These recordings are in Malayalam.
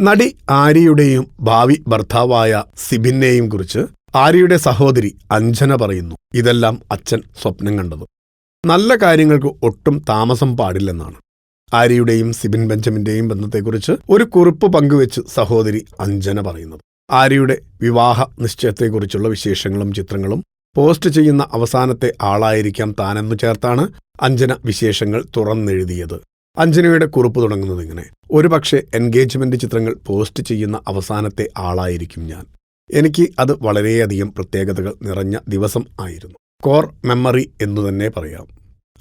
നടി ആര്യയുടെയും ഭാവി ഭർത്താവായ സിബിനെയും കുറിച്ച് ആര്യയുടെ സഹോദരി അഞ്ജന പറയുന്നു. ഇതെല്ലാം അച്ഛൻ സ്വപ്നം കണ്ടത്. നല്ല കാര്യങ്ങൾക്ക് ഒട്ടും താമസം പാടില്ലെന്നാണ്. ആര്യയുടെയും സിബിൻ ബെഞ്ചമിന്റെയും ബന്ധത്തെക്കുറിച്ച് ഒരു കുറിപ്പ് പങ്കുവെച്ച് സഹോദരി അഞ്ജന പറയുന്നത്. ആര്യയുടെ വിവാഹ നിശ്ചയത്തെക്കുറിച്ചുള്ള വിശേഷങ്ങളും ചിത്രങ്ങളും പോസ്റ്റ് ചെയ്യുന്ന അവസാനത്തെ ആളായിരിക്കാം താനെന്നു ചേർത്താണ് അഞ്ജന വിശേഷങ്ങൾ തുറന്നെഴുതിയത്. അഞ്ജനയുടെ കുറിപ്പ് തുടങ്ങുന്നത് ഇങ്ങനെ. ഒരുപക്ഷെ എൻഗേജ്മെന്റ് ചിത്രങ്ങൾ പോസ്റ്റ് ചെയ്യുന്ന അവസാനത്തെ ആളായിരിക്കും ഞാൻ. എനിക്ക് അത് വളരെയധികം പ്രത്യേകതകൾ നിറഞ്ഞ ദിവസം ആയിരുന്നു. കോർ മെമ്മറി എന്നു തന്നെ പറയാം.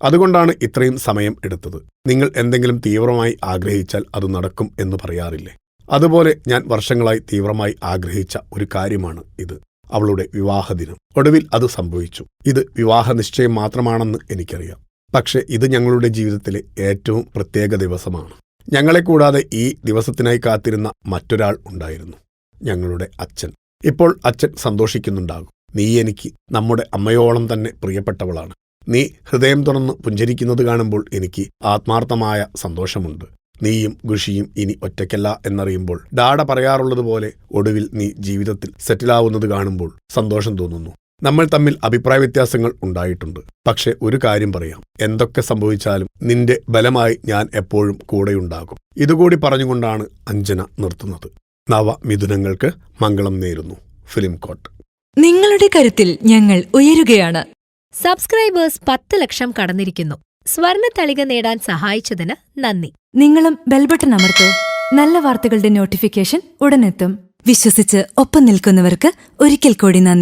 അതുകൊണ്ടാണ് ഇത്രയും സമയം എടുത്തത്. നിങ്ങൾ എന്തെങ്കിലും തീവ്രമായി ആഗ്രഹിച്ചാൽ അത് നടക്കും എന്ന് പറയാറില്ലേ? അതുപോലെ ഞാൻ വർഷങ്ങളായി തീവ്രമായി ആഗ്രഹിച്ച ഒരു കാര്യമാണ് ഇത്. അവളുടെ വിവാഹദിനം ഒടുവിൽ അത് സംഭവിച്ചു. ഇത് വിവാഹ നിശ്ചയം മാത്രമാണെന്ന് എനിക്കറിയാം. പക്ഷെ ഇത് ഞങ്ങളുടെ ജീവിതത്തിലെ ഏറ്റവും പ്രത്യേക ദിവസമാണ്. ഞങ്ങളെ കൂടാതെ ഈ ദിവസത്തിനായി കാത്തിരുന്ന മറ്റൊരാൾ ഉണ്ടായിരുന്നു ഞങ്ങളുടെ അച്ഛൻ. ഇപ്പോൾ അച്ഛൻ സന്തോഷിക്കുന്നുണ്ടാകും. നീ എനിക്ക് നമ്മുടെ അമ്മയോളം തന്നെ പ്രിയപ്പെട്ടവളാണ്. നീ ഹൃദയം തുറന്ന് പുഞ്ചരിക്കുന്നത് കാണുമ്പോൾ എനിക്ക് ആത്മാർത്ഥമായ സന്തോഷമുണ്ട്. നീയും ഖുഷിയും ഇനി ഒറ്റയ്ക്കല്ല എന്നറിയുമ്പോൾ ഡാഡ പറയാറുള്ളതുപോലെ ഒടുവിൽ നീ ജീവിതത്തിൽ സെറ്റിലാവുന്നത് കാണുമ്പോൾ സന്തോഷം തോന്നുന്നു. നമ്മൾ തമ്മിൽ അഭിപ്രായ വ്യത്യാസങ്ങൾ ഉണ്ടായിട്ടുണ്ട്. പക്ഷെ ഒരു കാര്യം പറയാം. എന്തൊക്കെ സംഭവിച്ചാലും നിന്റെ ബലമായി ഞാൻ എപ്പോഴും കൂടെയുണ്ടാകും. ഇതുകൂടി പറഞ്ഞുകൊണ്ടാണ് അഞ്ജന നിർത്തുന്നത്. നവ മിഥുനങ്ങൾക്ക് മംഗളം നേരുന്നു. ഫിലിം കോട്ട്. നിങ്ങളുടെ കരുത്തിൽ ഞങ്ങൾ ഉയരുകയാണ്. സബ്സ്ക്രൈബേഴ്സ് പത്ത് ലക്ഷം കടന്നിരിക്കുന്നു. സ്വർണ തളിക നേടാൻ സഹായിച്ചതിന് നന്ദി. നിങ്ങളും ബെൽബട്ടൺ അമർത്തോ. നല്ല വാർത്തകളുടെ നോട്ടിഫിക്കേഷൻ ഉടനെത്തും. വിശ്വസിച്ച് ഒപ്പം നിൽക്കുന്നവർക്ക് ഒരിക്കൽ കൂടി നന്ദി.